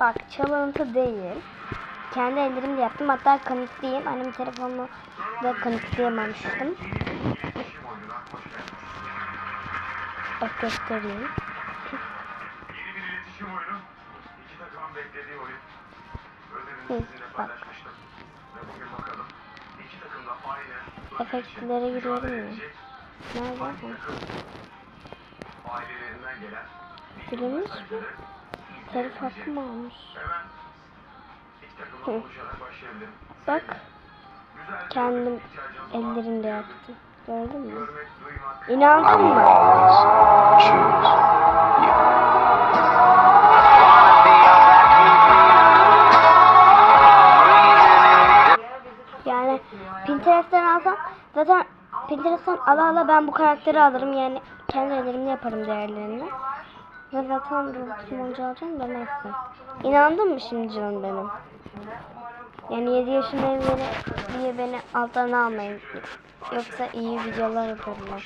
Bak çalıntı değil. Kendi ellerimle yaptım. Hatta kanıtlayayım. Annemin telefonunu da kanıtlayamamıştım. Bak göstereyim. Hı, bak. Efektlere giriyorum ya. Nerede? Hangi Ha. takım ailelerinden gelen Birimiz mesajları telif izleyebilecek? hakkı mı almış? Bak kendim ellerimle yaptım. Gördün mü? İnandın mı? Yani Pinterest'ten alsam zaten Pinterest'ten ala ala ben bu karakteri alırım yani kendi ellerimle yaparım değerlerini. Ve Roblox'un oyuncu alacağım neyse. İnandın mı şimdi canım benim? Yani 7 yaşındayım diye beni alttan almayın. Yoksa iyi videolar yaparım ben.